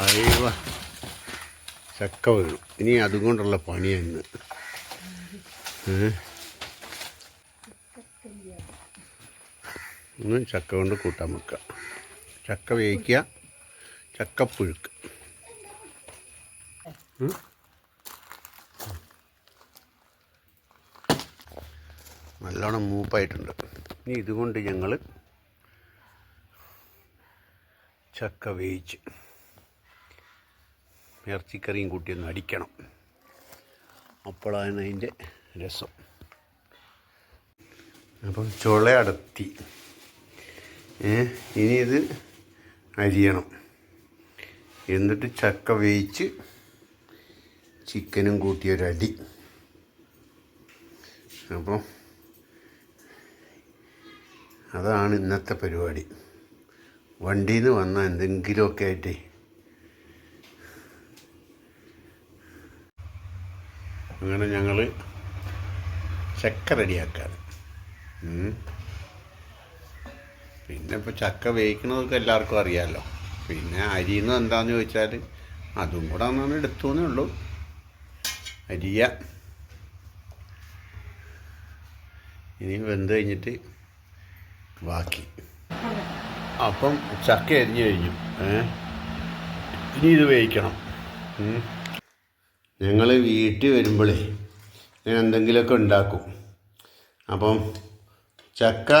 അയവ ചക്ക വീണു. ഇനി അതുകൊണ്ടുള്ള പണിയാണ് ഇന്ന്. ഏ? ചക്ക കൊണ്ട് കൂട്ടാൻ വെക്കുക ചക്ക വേവിക്കുക ചക്കപ്പുഴുക്ക് പുഴുക്ക്. നല്ലോണം മൂപ്പായിട്ടുണ്ട്. ഇനി ഇതുകൊണ്ട് ഞങ്ങൾ ചക്ക വേവിച്ച് ഇറച്ചിക്കറിയും കൂട്ടി ഒന്ന് അടിക്കണം. അപ്പോഴാണ് അതിന്റെ രസം. അപ്പം ചുള അടത്തി ഇനി ഇത് അരിയണം. എന്നിട്ട് ചക്ക വേവിച്ച് ചിക്കനും കൂട്ടിയൊരടി അപ്പം അതാണ് ഇന്നത്തെ പരിപാടി. വണ്ടിയിൽ നിന്ന് വന്ന എന്തെങ്കിലുമൊക്കെ ആയിട്ട്. അങ്ങനെ ഞങ്ങൾ ചക്ക റെഡിയാക്കാറ് പിന്നെ ഇപ്പോൾ ചക്ക വേവിക്കണതൊക്കെ എല്ലാവർക്കും അറിയാമല്ലോ പിന്നെ അരിയെന്ന് എന്താണെന്ന് ചോദിച്ചാൽ അതും കൂടെ ഒന്നാണ് എടുത്തു എന്നേ ഉള്ളൂ. അരിയ. ഇനി വെന്ത് കഴിഞ്ഞിട്ട് ബാക്കി. അപ്പം ചക്ക അരിഞ്ഞു കഴിഞ്ഞു. ഇനി ഇത് വേവിക്കണം. ഞങ്ങൾ വീട്ടിൽ വരുമ്പോഴേ ഞാൻ എന്തെങ്കിലുമൊക്കെ ഉണ്ടാക്കും. അപ്പം ചക്ക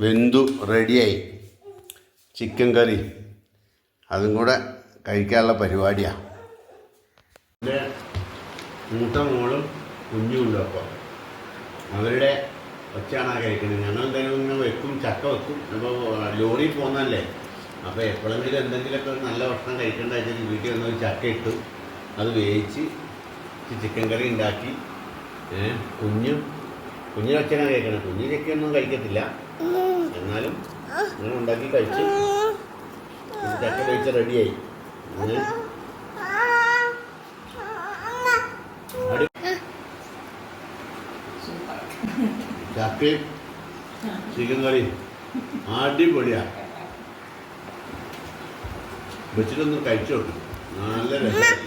വെന്തു റെഡിയായി. Chicken curry. അതും കൂടെ കഴിക്കാനുള്ള പരിപാടിയാണ് മൂത്ത മോളും കുഞ്ഞുമുണ്ട് അപ്പം. അവരുടെ ഒച്ചയാണ് കഴിക്കുന്നത് ഞങ്ങൾ വെക്കും ചക്ക വെക്കും. അപ്പോൾ ലോറിയിൽ പോകുന്നതല്ലേ? അപ്പോൾ എപ്പോഴെങ്കിലും എന്തെങ്കിലുമൊക്കെ നല്ല ഭക്ഷണം കഴിക്കേണ്ട വെച്ചാൽ വീട്ടിൽ വന്ന ഒരു ചക്ക ഇട്ടു അത് വേവിച്ച് ചിക്കൻ കറി ഉണ്ടാക്കി കുഞ്ഞും കുഞ്ഞിന് ഒച്ചയാണ് കഴിക്കണം കുഞ്ഞു ചക്കയൊന്നും കഴിക്കത്തില്ല. എന്നാലും അങ്ങനെ ഉണ്ടാക്കി കഴിച്ചു ചക്ക കഴിച്ച് റെഡിയായി. ചക്കയും ചിക്കൻ കറി അടിപൊളിയാ. വെച്ചിട്ടൊന്ന് കഴിച്ചോട്ടു നല്ല രസം